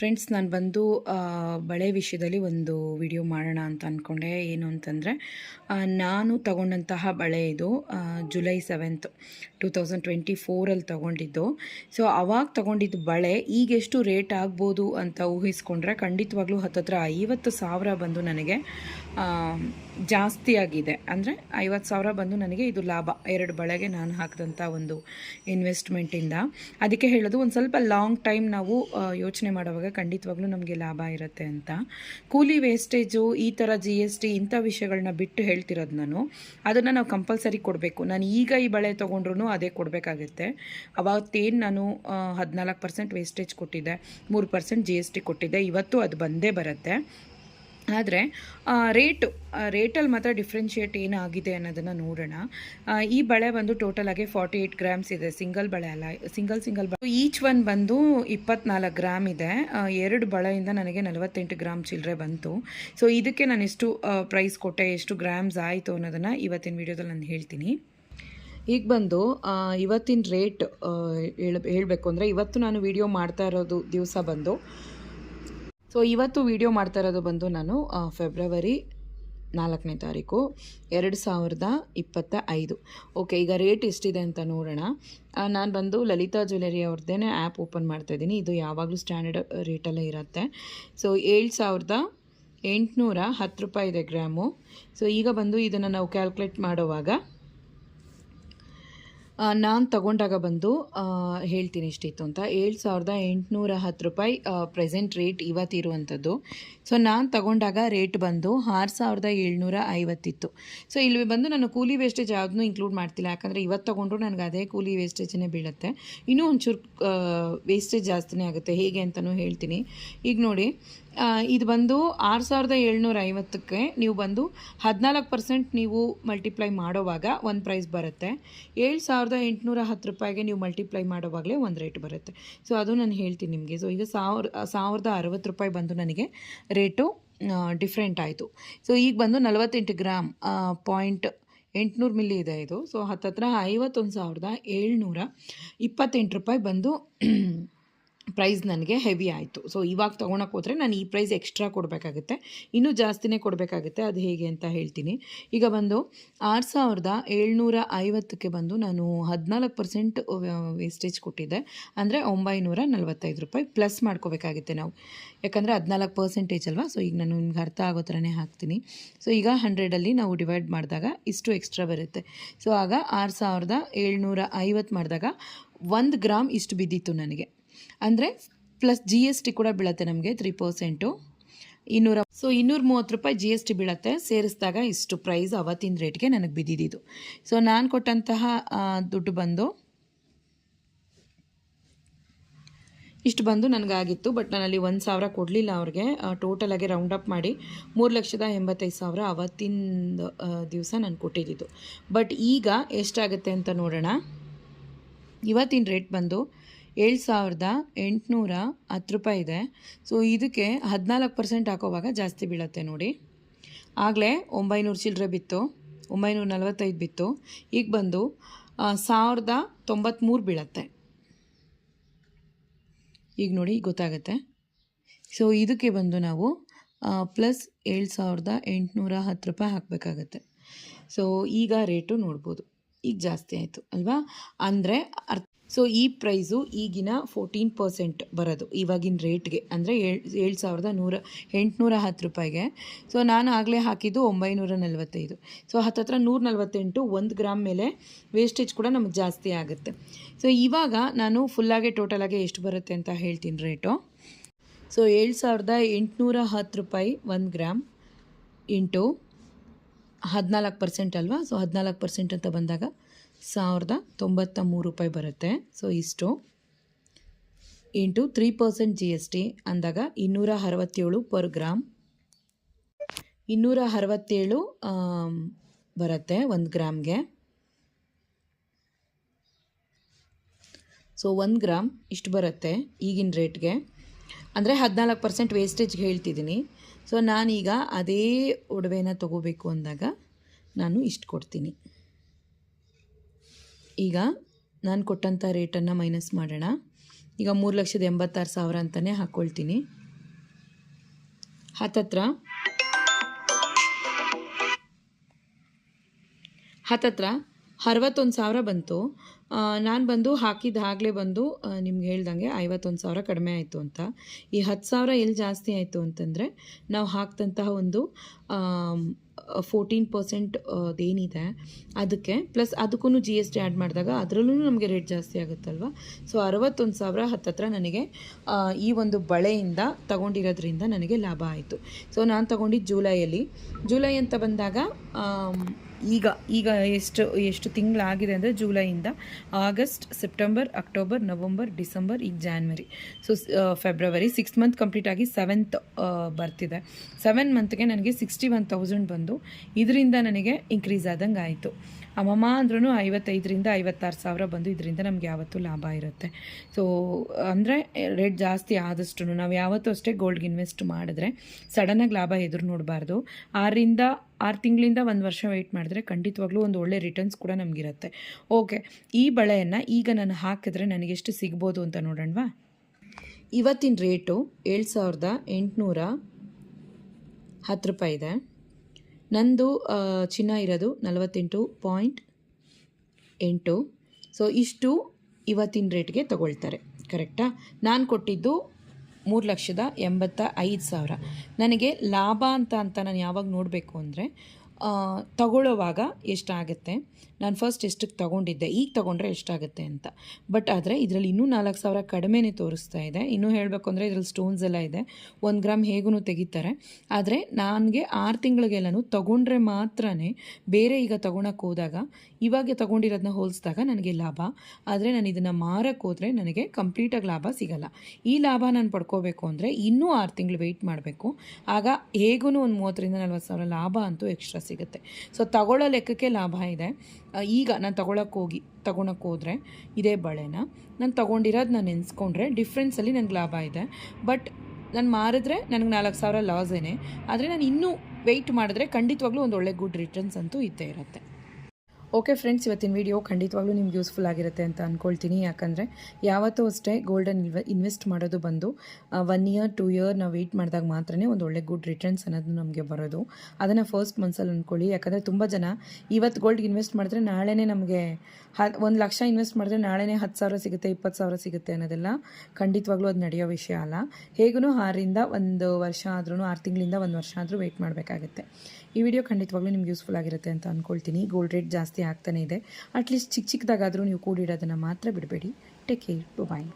Friends ನಾನು ಬಂದು ಬಳೆ ವಿಷಯದಲ್ಲಿ ಒಂದು ವಿಡಿಯೋ ಮಾಡೋಣ ಅಂತ ಅಂದ್ಕೊಂಡೆ ಏನು ಅಂತಂದರೆ ನಾನು ತಗೊಂಡಂತಹ ಬಳೆ ಇದು July seventh two thousand twenty ಫೋರಲ್ಲಿ ತಗೊಂಡಿದ್ದು. ಸೊ ಅವಾಗ ತೊಗೊಂಡಿದ್ದು ಬಳೆ ಈಗ ಎಷ್ಟು ರೇಟ್ ಆಗ್ಬೋದು ಅಂತ ಊಹಿಸ್ಕೊಂಡ್ರೆ ಖಂಡಿತವಾಗ್ಲೂ ಹತ್ತತ್ರ ಐವತ್ತು ಸಾವಿರ ಬಂದು ನನಗೆ ಜಾಸ್ತಿ ಆಗಿದೆ ಅಂದರೆ ಐವತ್ತು ಸಾವಿರ ಬಂದು ನನಗೆ ಇದು ಲಾಭ. ಎರಡು ಬಳೆಗೆ ನಾನು ಹಾಕಿದಂಥ ಒಂದು ಇನ್ವೆಸ್ಟ್ಮೆಂಟಿಂದ ಅದಕ್ಕೆ ಹೇಳೋದು ಒಂದು ಸ್ವಲ್ಪ ಲಾಂಗ್ ಟೈಮ್ ನಾವು ಯೋಚನೆ ಮಾಡುವಾಗ ಖಂಡಿತವಾಗ್ಲೂ ನಮಗೆ ಲಾಭ ಇರುತ್ತೆ ಅಂತ. ಕೂಲಿ ವೇಸ್ಟೇಜು ಈ ಥರ ಜಿ ಎಸ್ ಟಿ ಇಂಥ ವಿಷಯಗಳನ್ನ ಬಿಟ್ಟು ಹೇಳ್ತಿರೋದು ನಾನು. ಅದನ್ನು ನಾವು ಕಂಪಲ್ಸರಿ ಕೊಡಬೇಕು. ನಾನು ಈಗ ಈ ಬಳೆ ತೊಗೊಂಡ್ರು ಅದೇ ಕೊಡಬೇಕಾಗುತ್ತೆ. ಅವತ್ತೇನು ನಾನು ಹದಿನಾಲ್ಕು ಪರ್ಸೆಂಟ್ ವೇಸ್ಟೇಜ್ ಕೊಟ್ಟಿದ್ದೆ, ಮೂರು ಪರ್ಸೆಂಟ್ ಜಿ ಎಸ್ ಟಿ ಕೊಟ್ಟಿದ್ದೆ, ಇವತ್ತು ಅದು ಬಂದೇ ಬರುತ್ತೆ. ಆದರೆ ರೇಟು ರೇಟಲ್ಲಿ ಮಾತ್ರ ಡಿಫ್ರೆನ್ಷಿಯೇಟ್ ಏನಾಗಿದೆ ಅನ್ನೋದನ್ನು ನೋಡೋಣ. ಈ ಬಳೆ ಬಂದು ಟೋಟಲ್ ಆಗಿ ಫಾರ್ಟಿ ಏಯ್ಟ್ ಗ್ರಾಮ್ಸ್ ಇದೆ ಸಿಂಗಲ್ ಬಳೆ ಅಲ್ಲ ಸಿಂಗಲ್ ಸಿಂಗಲ್ ಬಳೆ. ಈಚ್ ಒನ್ ಬಂದು ಇಪ್ಪತ್ನಾಲ್ಕು ಗ್ರಾಮ್ ಇದೆ. ಎರಡು ಬಳೆಯಿಂದ ನನಗೆ ನಲವತ್ತೆಂಟು ಗ್ರಾಮ್ ಚಿಲ್ಲರೆ ಬಂತು. ಸೊ ಇದಕ್ಕೆ ನಾನು ಎಷ್ಟು ಪ್ರೈಸ್ ಕೊಟ್ಟೆ ಎಷ್ಟು ಗ್ರಾಮ್ಸ್ ಆಯಿತು ಅನ್ನೋದನ್ನು ಇವತ್ತಿನ ವಿಡಿಯೋದಲ್ಲಿ ನಾನು ಹೇಳ್ತೀನಿ. ಈಗ ಬಂದು ಇವತ್ತಿನ ರೇಟ್ ಹೇಳ ಹೇಳಬೇಕು ಅಂದರೆ ಇವತ್ತು ನಾನು ವಿಡಿಯೋ ಮಾಡ್ತಾ ಇರೋದು ದಿವಸ ಬಂದು ಸೊ ಇವತ್ತು ವಿಡಿಯೋ ಮಾಡ್ತಾ ಇರೋದು ಬಂದು ನಾನು ಫೆಬ್ರವರಿ ನಾಲ್ಕನೇ ತಾರೀಕು, ಎರಡು ಸಾವಿರದ ಇಪ್ಪತ್ತ ಐದು. ಓಕೆ ಈಗ ರೇಟ್ ಎಷ್ಟಿದೆ ಅಂತ ನೋಡೋಣ. ನಾನು ಬಂದು ಲಲಿತಾ ಜ್ಯುವೆಲರಿ ಅವ್ರದ್ದೇ ಆ್ಯಪ್ ಓಪನ್ ಮಾಡ್ತಾ ಇದ್ದೀನಿ ಇದು ಯಾವಾಗಲೂ ಸ್ಟ್ಯಾಂಡರ್ಡ್ ರೇಟಲ್ಲೇ ಇರುತ್ತೆ. ಸೊ ಏಳು ಸಾವಿರದ ಎಂಟುನೂರ ಹತ್ತು ರೂಪಾಯಿ ಇದೆ ಗ್ರಾಮು. ಸೊ ಈಗ ಬಂದು ಇದನ್ನು ನಾವು ಕ್ಯಾಲ್ಕುಲೇಟ್ ಮಾಡುವಾಗ ನಾನು ತಗೊಂಡಾಗ ಬಂದು ಹೇಳ್ತೀನಿ ಇಷ್ಟಿತ್ತು ಅಂತ. ಏಳು ಸಾವಿರದ ಎಂಟುನೂರ ಹತ್ತು ರೂಪಾಯಿ ಪ್ರೆಸೆಂಟ್ ರೇಟ್ ಇವತ್ತಿರುವಂಥದ್ದು. ಸೊ ನಾನು ತಗೊಂಡಾಗ ರೇಟ್ ಬಂದು ಆರು ಸಾವಿರದ ಏಳ್ನೂರ ಐವತ್ತಿತ್ತು. ಸೊ ಇಲ್ಲಿ ಬಂದು ನಾನು ಕೂಲಿ ವೇಸ್ಟೇಜ್ ಯಾವುದನ್ನೂ ಇನ್ಕ್ಲೂಡ್ ಮಾಡ್ತಿಲ್ಲ. ಯಾಕಂದರೆ ಇವತ್ತು ತೊಗೊಂಡ್ರು ನನಗೆ ಅದೇ ಕೂಲಿ ವೇಸ್ಟೇಜನ್ನೇ ಬೀಳುತ್ತೆ. ಇನ್ನೂ ಒಂಚೂರು ವೇಸ್ಟೇಜ್ ಜಾಸ್ತಿನೇ ಆಗುತ್ತೆ. ಹೇಗೆ ಅಂತಲೂ ಹೇಳ್ತೀನಿ. ಈಗ ನೋಡಿ ಇದು ಬಂದು ಆರು ಸಾವಿರದ ಏಳ್ನೂರ ಐವತ್ತಕ್ಕೆ ನೀವು ಬಂದು ಹದಿನಾಲ್ಕು ಪರ್ಸೆಂಟ್ ನೀವು ಮಲ್ಟಿಪ್ಲೈ ಮಾಡೋವಾಗ ಒಂದು ಪ್ರೈಸ್ ಬರುತ್ತೆ. ಏಳು ಸಾವಿರದ ಎಂಟುನೂರ ಹತ್ತು ರೂಪಾಯಿಗೆ ನೀವು ಮಲ್ಟಿಪ್ಲೈ ಮಾಡೋವಾಗಲೇ ಒಂದು ರೇಟ್ ಬರುತ್ತೆ. ಸೊ ಅದು ನಾನು ಹೇಳ್ತೀನಿ ನಿಮಗೆ. ಸೊ ಈಗ ಸಾವಿರ, ಸಾವಿರದ ಅರವತ್ತು ರೂಪಾಯಿ ಬಂದು ನನಗೆ ರೇಟು ಡಿಫ್ರೆಂಟ್ ಆಯಿತು. ಸೊ ಈಗ ಬಂದು ನಲವತ್ತೆಂಟು ಗ್ರಾಮ್ ಪಾಯಿಂಟ್ ಎಂಟುನೂರು ಮಿಲ್ಲಿ ಇದೆ ಇದು. ಸೊ ಹತ್ತತ್ರ ಐವತ್ತೊಂದು ಸಾವಿರದ ಏಳ್ನೂರ ಇಪ್ಪತ್ತೆಂಟು ರೂಪಾಯಿ ಬಂದು ಪ್ರೈಸ್ ನನಗೆ ಹೆವಿ ಆಯಿತು. ಸೊ ಇವಾಗ ತೊಗೊಳಕ್ಕೆ ಹೋದರೆ ನಾನು ಈ ಪ್ರೈಸ್ ಎಕ್ಸ್ಟ್ರಾ ಕೊಡಬೇಕಾಗುತ್ತೆ. ಇನ್ನೂ ಜಾಸ್ತಿನೇ ಕೊಡಬೇಕಾಗುತ್ತೆ. ಅದು ಹೇಗೆ ಅಂತ ಹೇಳ್ತೀನಿ. ಈಗ ಬಂದು ಆರು ಸಾವಿರದ ಏಳ್ನೂರ ಐವತ್ತಕ್ಕೆ ಬಂದು ನಾನು ಹದಿನಾಲ್ಕು ಪರ್ಸೆಂಟ್ ವೇಸ್ಟೇಜ್ ಕೊಟ್ಟಿದ್ದೆ. ಅಂದರೆ ಒಂಬೈನೂರ ನಲ್ವತ್ತೈದು ರೂಪಾಯಿ ಪ್ಲಸ್ ಮಾಡ್ಕೋಬೇಕಾಗುತ್ತೆ ನಾವು. ಯಾಕಂದರೆ ಹದಿನಾಲ್ಕು ಪರ್ಸೆಂಟೇಜ್ ಅಲ್ವಾ? ಸೊ ಈಗ ನಾನು ನಿಮ್ಗೆ ಅರ್ಥ ಆಗೋ ಥರನೇ ಹಾಕ್ತೀನಿ. ಸೊ ಈಗ ಹಂಡ್ರೆಡಲ್ಲಿ ನಾವು ಡಿವೈಡ್ ಮಾಡಿದಾಗ ಇಷ್ಟು ಎಕ್ಸ್ಟ್ರಾ ಬರುತ್ತೆ. ಸೊ ಆಗ ಆರು ಸಾವಿರದ ಏಳ್ನೂರ ಐವತ್ತು ಮಾಡಿದಾಗ ಒಂದು ಗ್ರಾಮ್ ಇಷ್ಟು ಬಿದ್ದಿತ್ತು ನನಗೆ. ಅಂದರೆ ಪ್ಲಸ್ ಜಿ ಎಸ್ ಟಿ ಕೂಡ ಬೀಳುತ್ತೆ ನಮಗೆ ತ್ರೀ ಪರ್ಸೆಂಟು ಇನ್ನೂರ ಸೊ ಇನ್ನೂರ ಮೂವತ್ತು ರೂಪಾಯಿ ಜಿ ಎಸ್ ಟಿ ಬೀಳತ್ತೆ. ಸೇರಿಸಿದಾಗ ಇಷ್ಟು ಪ್ರೈಸ್ ಅವತ್ತಿನ ರೇಟ್ಗೆ ನನಗೆ ಬಿದ್ದಿದ್ದು. ಸೊ ನಾನು ಕೊಟ್ಟಂತಹ ದುಡ್ಡು ಬಂದು ಇಷ್ಟು ಬಂದು ನನಗಾಗಿತ್ತು. ಬಟ್ ನಾನಲ್ಲಿ ಒಂದು ಸಾವಿರ ಕೊಡಲಿಲ್ಲ ಅವ್ರಿಗೆ. ಟೋಟಲಾಗಿ ರೌಂಡ್ ಅಪ್ ಮಾಡಿ ಮೂರು ಲಕ್ಷದ ಎಂಬತ್ತೈದು ಸಾವಿರ ಅವತ್ತಿನ ದಿವಸ ನಾನು ಕೊಟ್ಟಿದ್ದಿದ್ದು ಬಟ್ ಈಗ ಎಷ್ಟಾಗುತ್ತೆ ಅಂತ ನೋಡೋಣ. ಇವತ್ತಿನ ರೇಟ್ ಬಂದು ಏಳು ಸಾವಿರದ ಎಂಟುನೂರ ಹತ್ತು ರೂಪಾಯಿ ಇದೆ. ಸೊ ಇದಕ್ಕೆ ಹದಿನಾಲ್ಕು ಪರ್ಸೆಂಟ್ ಹಾಕೋವಾಗ ಜಾಸ್ತಿ ಬೀಳತ್ತೆ ನೋಡಿ. ಆಗಲೇ ಒಂಬೈನೂರು ಚಿಲ್ಲರೆ ಬಿತ್ತು, ಒಂಬೈನೂರ ನಲವತ್ತೈದು ಬಿತ್ತು. ಈಗ ಬಂದು ಸಾವಿರದ ತೊಂಬತ್ತ್ಮೂರು ಬೀಳತ್ತೆ. ಈಗ ನೋಡಿ ಗೊತ್ತಾಗುತ್ತೆ. ಸೊ ಇದಕ್ಕೆ ಬಂದು ನಾವು ಪ್ಲಸ್ ಏಳು ಸಾವಿರದ ಎಂಟುನೂರ ಹತ್ತು ರೂಪಾಯಿ ಹಾಕಬೇಕಾಗತ್ತೆ. ಸೊ ಈಗ ರೇಟು ನೋಡ್ಬೋದು. ಈಗ ಜಾಸ್ತಿ ಆಯಿತು, ಅಲ್ವಾ? ಅಂದರೆ ಅರ್ಥ ಸೊ ಈ ಪ್ರೈಸು ಈಗಿನ ಫೋರ್ಟೀನ್ ಪರ್ಸೆಂಟ್ ಬರೋದು. ಇವಾಗಿನ ರೇಟ್ಗೆ ಅಂದರೆ ಏಳು ಏಳು ಸಾವಿರದ ನೂರ, ಎಂಟುನೂರ ಹತ್ತು ರೂಪಾಯಿಗೆ. ಸೊ ನಾನು ಆಗಲೇ ಹಾಕಿದ್ದು ಒಂಬೈನೂರ ನಲವತ್ತೈದು. ಸೊ ಹತ್ತತ್ರ ನೂರ ನಲವತ್ತೆಂಟು ಒಂದು ಗ್ರಾಮ್ ಮೇಲೆ ವೇಸ್ಟೇಜ್ ಕೂಡ ನಮಗೆ ಜಾಸ್ತಿ ಆಗುತ್ತೆ. ಸೊ ಇವಾಗ ನಾನು ಫುಲ್ಲಾಗೆ ಟೋಟಲಾಗೆ ಎಷ್ಟು ಬರುತ್ತೆ ಅಂತ ಹೇಳ್ತೀನಿ ರೇಟು ಸೊ ಏಳು ಸಾವಿರದ ಎಂಟುನೂರ ಹತ್ತು ರೂಪಾಯಿ ಒಂದು ಗ್ರಾಮ್ ಇಂಟು ಹದಿನಾಲ್ಕು ಪರ್ಸೆಂಟ್ ಅಲ್ವಾ? ಸೊ ಹದಿನಾಲ್ಕು ಪರ್ಸೆಂಟ್ ಅಂತ ಬಂದಾಗ ಸಾವಿರದ ತೊಂಬತ್ತ ಮೂರು ರೂಪಾಯಿ ಬರುತ್ತೆ. ಸೊ ಇಷ್ಟು. Into three percent G S T ಅಂದಾಗ ಇನ್ನೂರ ಅರವತ್ತೇಳು ಪರ್ ಗ್ರಾಮ್. ಇನ್ನೂರ ಅರವತ್ತೇಳು ಬರುತ್ತೆ ಒಂದು ಗ್ರಾಮ್ಗೆ. ಸೊ ಒಂದು ಗ್ರಾಮ್ ಇಷ್ಟು ಬರುತ್ತೆ ಈಗಿನ ರೇಟ್ಗೆ. ಅಂದರೆ ಹದಿನಾಲ್ಕು ಪರ್ಸೆಂಟ್ ವೇಸ್ಟೇಜ್ಗೆ ಹೇಳ್ತಿದ್ದೀನಿ ಸೊ ನಾನೀಗ ಅದೇ ಒಡವೆನ ತಗೋಬೇಕು ಅಂದಾಗ ನಾನು ಇಷ್ಟು ಕೊಡ್ತೀನಿ. ಈಗ ನಾನು ಕೊಟ್ಟಂಥ ರೇಟನ್ನು ಮೈನಸ್ ಮಾಡೋಣ. ಈಗ ಮೂರು ಲಕ್ಷದ ಎಂಬತ್ತಾರು ಸಾವಿರ ಅಂತಲೇ ಹಾಕ್ಕೊಳ್ತೀನಿ ಹತ್ತತ್ರ ಹತ್ತತ್ರ ಅರವತ್ತೊಂದು ಸಾವಿರ ಬಂತು. ನಾನು ಬಂದು ಹಾಕಿದಾಗಲೇ ಬಂದು ನಿಮ್ಗೆ ಹೇಳ್ದಂಗೆ ಐವತ್ತೊಂದು ಸಾವಿರ ಕಡಿಮೆ ಆಯಿತು ಅಂತ. ಈ ಹತ್ತು ಸಾವಿರ ಎಲ್ಲಿ ಜಾಸ್ತಿ ಆಯಿತು ಅಂತಂದರೆ, ನಾವು ಹಾಕ್ದಂತಹ ಒಂದು ಫೋರ್ಟೀನ್ ಪರ್ಸೆಂಟ್ ಅದೇನಿದೆ, ಅದಕ್ಕೆ, ಪ್ಲಸ್ ಅದಕ್ಕೂ ಜಿ ಎಸ್ ಟಿ ಆ್ಯಡ್ ಮಾಡಿದಾಗ ಅದರಲ್ಲೂ ನಮಗೆ ರೇಟ್ ಜಾಸ್ತಿ ಆಗುತ್ತಲ್ವ? ಸೊ, ಅರವತ್ತೊಂದು ಸಾವಿರ ಹತ್ತತ್ರ ನನಗೆ ಈ ಒಂದು ಬಳೆಯಿಂದ ತಗೊಂಡಿರೋದ್ರಿಂದ ನನಗೆ ಲಾಭ ಆಯಿತು. ಸೊ, ನಾನು ತಗೊಂಡಿದ್ದು ಜುಲೈಯಲ್ಲಿ. ಜುಲೈ ಅಂತ ಬಂದಾಗ ಈಗ ಈಗ ಎಷ್ಟು ಎಷ್ಟು ತಿಂಗಳಾಗಿದೆ ಅಂದರೆ ಜೂಲೈಯಿಂದ August, September, October, November, December, ಈಗ January. So February six month complete ಆಗಿ ಸೆವೆಂತ್ ಬರ್ತಿದೆ. ಸೆವೆನ್ ಮಂತ್ಗೆ ನನಗೆ ಸಿಕ್ಸ್ಟಿ ಒನ್ ತೌಸಂಡ್ ಬಂದು, ಇದರಿಂದ ನನಗೆ ಇನ್ಕ್ರೀಸ್ ಆದಂಗೆ ಆಯಿತು ಅಮ್ಮಮ್ಮ ಅಂದ್ರೂ ಐವತ್ತೈದರಿಂದ ಐವತ್ತಾರು ಸಾವಿರ ಬಂದು ಇದರಿಂದ ನಮ್ಗೆ ಯಾವತ್ತೂ ಲಾಭ ಇರುತ್ತೆ. ಸೊ ಅಂದರೆ ರೇಟ್ ಜಾಸ್ತಿ ಆದಷ್ಟು ನಾವು ಯಾವತ್ತೂ ಅಷ್ಟೇ ಗೋಲ್ಡ್ಗೆ ಇನ್ವೆಸ್ಟ್ ಮಾಡಿದ್ರೆ ಸಡನ್ನಾಗಿ ಲಾಭ ಎದುರು ನೋಡಬಾರ್ದು. ಆರರಿಂದ, ಆರು ತಿಂಗಳಿಂದ ಒಂದು ವರ್ಷ ವೆಯ್ಟ್ ಮಾಡಿದ್ರೆ ಖಂಡಿತವಾಗ್ಲೂ ಒಂದು ಒಳ್ಳೆ ರಿಟರ್ನ್ಸ್ ಕೂಡ ನಮಗಿರುತ್ತೆ. ಓಕೆ ಈ ಬಳೆಯನ್ನು ಈಗ ನಾನು ಹಾಕಿದ್ರೆ ನನಗೆ ಎಷ್ಟು ಸಿಗ್ಬೋದು ಅಂತ ನೋಡೋಣವಾ? ಇವತ್ತಿನ ರೇಟು ಏಳು ಸಾವಿರದ ಎಂಟುನೂರ ಹತ್ತು ರೂಪಾಯಿ ಇದೆ. ನಂದು ಚಿನ್ನ ಇರೋದು ನಲವತ್ತೆಂಟು ಪಾಯಿಂಟ್ ಎಂಟು. ಸೊ ಇಷ್ಟು ಇವತ್ತಿನ ರೇಟ್ಗೆ ತಗೊಳ್ತಾರೆ, ಕರೆಕ್ಟಾ? ನಾನು ಕೊಟ್ಟಿದ್ದು ಮೂರು ಲಕ್ಷದ ಎಂಬತ್ತ ಐದು ಸಾವಿರ. ನನಗೆ ಲಾಭ ಅಂತ ಅಂತ ನಾನು ಯಾವಾಗ ನೋಡಬೇಕು ಅಂದರೆ ತಗೊಳ್ಳೋವಾಗ ಎಷ್ಟಾಗುತ್ತೆ ನಾನು ಫಸ್ಟ್ ಎಷ್ಟಕ್ಕೆ ತೊಗೊಂಡಿದ್ದೆ? ಈಗ ತೊಗೊಂಡ್ರೆ ಎಷ್ಟಾಗುತ್ತೆ ಅಂತ. ಬಟ್ ಆದರೆ ಇದರಲ್ಲಿ ಇನ್ನೂ ನಾಲ್ಕು ಸಾವಿರ ಕಡಿಮೆನೇ ತೋರಿಸ್ತಾ ಇದೆ. ಇನ್ನೂ ಹೇಳಬೇಕು ಅಂದರೆ ಇದರಲ್ಲಿ ಸ್ಟೋನ್ಸ್ ಎಲ್ಲ ಇದೆ. ಒಂದು ಗ್ರಾಮ್ ಹೇಗೂ ತೆಗಿತಾರೆ. ಆದರೆ ನನಗೆ ಆರು ತಿಂಗಳಿಗೆಲ್ಲನೂ ತೊಗೊಂಡ್ರೆ ಮಾತ್ರನೇ ಬೇರೆ ಈಗ ತೊಗೊಳಕ್ಕೆ ಹೋದಾಗ, ಇವಾಗ ತೊಗೊಂಡಿರೋದನ್ನ ಹೋಲಿಸಿದಾಗ ನನಗೆ ಲಾಭ. ಆದರೆ ನಾನು ಇದನ್ನು ಮಾರಕ್ಕೆ ಹೋದರೆ ನನಗೆ ಕಂಪ್ಲೀಟಾಗಿ ಲಾಭ ಸಿಗಲ್ಲ. ಈ ಲಾಭ ನಾನು ಪಡ್ಕೋಬೇಕು ಅಂದರೆ ಇನ್ನೂ ಆರು ತಿಂಗಳು ವೆಯ್ಟ್ ಮಾಡಬೇಕು. ಆಗ ಹೇಗೂ ಒಂದು ಮೂವತ್ತರಿಂದ ನಲ್ವತ್ತು ಸಾವಿರ ಲಾಭ ಅಂತೂ ಎಕ್ಸ್ಟ್ರಾ ಸಿಗುತ್ತೆ. ಸೊ ತಗೊಳ್ಳೋ ಲೆಕ್ಕಕ್ಕೆ ಲಾಭ ಇದೆ. ಈಗ ನಾನು ತಗೊಳಕ್ಕೆ ಹೋಗಿ ತಗೊಳಕ್ಕೆ ಹೋದರೆ ಇದೇ ಬಳೆನ. ನಾನು ತೊಗೊಂಡಿರೋದು ನಾನು ನೆನೆಸ್ಕೊಂಡ್ರೆ ಡಿಫ್ರೆನ್ಸಲ್ಲಿ ನನಗೆ ಲಾಭ ಇದೆ. ಬಟ್ ನಾನು ಮಾರಿದ್ರೆ ನನಗೆ ನಾಲ್ಕು ಸಾವಿರ ಲಾಸೇನೆ ಆದರೆ ನಾನು ಇನ್ನೂ ವೆಯ್ಟ್ ಮಾಡಿದ್ರೆ ಖಂಡಿತವಾಗ್ಲೂ ಒಂದು ಒಳ್ಳೆ ಗುಡ್ ರಿಟರ್ನ್ಸ್ ಅಂತೂ ಇದ್ದೇ ಇರುತ್ತೆ. ಓಕೆ ಫ್ರೆಂಡ್ಸ್ ಇವತ್ತಿನ ವಿಡಿಯೋ ಖಂಡಿತವಾಗ್ಲೂ ನಿಮ್ಗೆ ಯೂಸ್ಫುಲ್ ಆಗಿರುತ್ತೆ ಅಂತ ಅಂದ್ಕೊಳ್ತೀನಿ ಯಾಕಂದರೆ ಯಾವತ್ತೂ ಅಷ್ಟೇ ಗೋಲ್ಡನ್ ಇನ್ವೆಸ್ಟ್ ಮಾಡೋದು ಬಂದು ಒನ್ ಇಯರ್ ಟೂ ಇಯರ್ ನಾವು ವೆಯ್ಟ್ ಮಾಡಿದಾಗ ಮಾತ್ರನೇ ಒಂದು ಒಳ್ಳೆ ಗುಡ್ ರಿಟರ್ನ್ಸ್ ಅನ್ನೋದು ನಮಗೆ ಬರೋದು. ಅದನ್ನು ಫಸ್ಟ್ ಮಂತ್ಸಲ್ಲಿ ಅಂದ್ಕೊಳ್ಳಿ ಯಾಕಂದರೆ ತುಂಬ ಜನ ಇವತ್ತು ಗೋಲ್ಡ್ ಇನ್ವೆಸ್ಟ್ ಮಾಡಿದ್ರೆ ನಾಳೆನೇ ನಮಗೆ ಒಂದು ಲಕ್ಷ ಇನ್ವೆಸ್ಟ್ ಮಾಡಿದ್ರೆ ನಾಳೆನೇ ಹತ್ತು ಸಾವಿರ ಸಿಗುತ್ತೆ ಇಪ್ಪತ್ತು ಸಾವಿರ ಸಿಗುತ್ತೆ ಅನ್ನೋದೆಲ್ಲ ಖಂಡಿತವಾಗ್ಲೂ ಅದು ನಡೆಯೋ ವಿಷಯ ಅಲ್ಲ. ಹೇಗೂ ಆರರಿಂದ ಒಂದು ವರ್ಷ ಆದ್ರೂ ಆರು ತಿಂಗಳಿಂದ ಒಂದು ವರ್ಷ ಆದರೂ ವೆಯ್ಟ್ ಮಾಡಬೇಕಾಗುತ್ತೆ. ಈ ವಿಡಿಯೋ ಖಂಡಿತವಾಗ್ಲೂ ನಿಮ್ಗೆ ಯೂಸ್ಫುಲ್ ಆಗಿರುತ್ತೆ ಅಂತ ಅಂದ್ಕೊಳ್ತೀನಿ ಗೋಲ್ಡ್ ರೇಟ್ ಜಾಸ್ತಿ ಆಗ್ತಾನೇ ಇದೆ. ಅಟ್ಲೀಸ್ಟ್ ಚಿಕ್ಕ ಚಿಕ್ಕದಾಗಾದರೂ ನೀವು ಕೂಡಿಡೋದನ್ನು ಮಾತ್ರ ಬಿಡಬೇಡಿ. Take care bye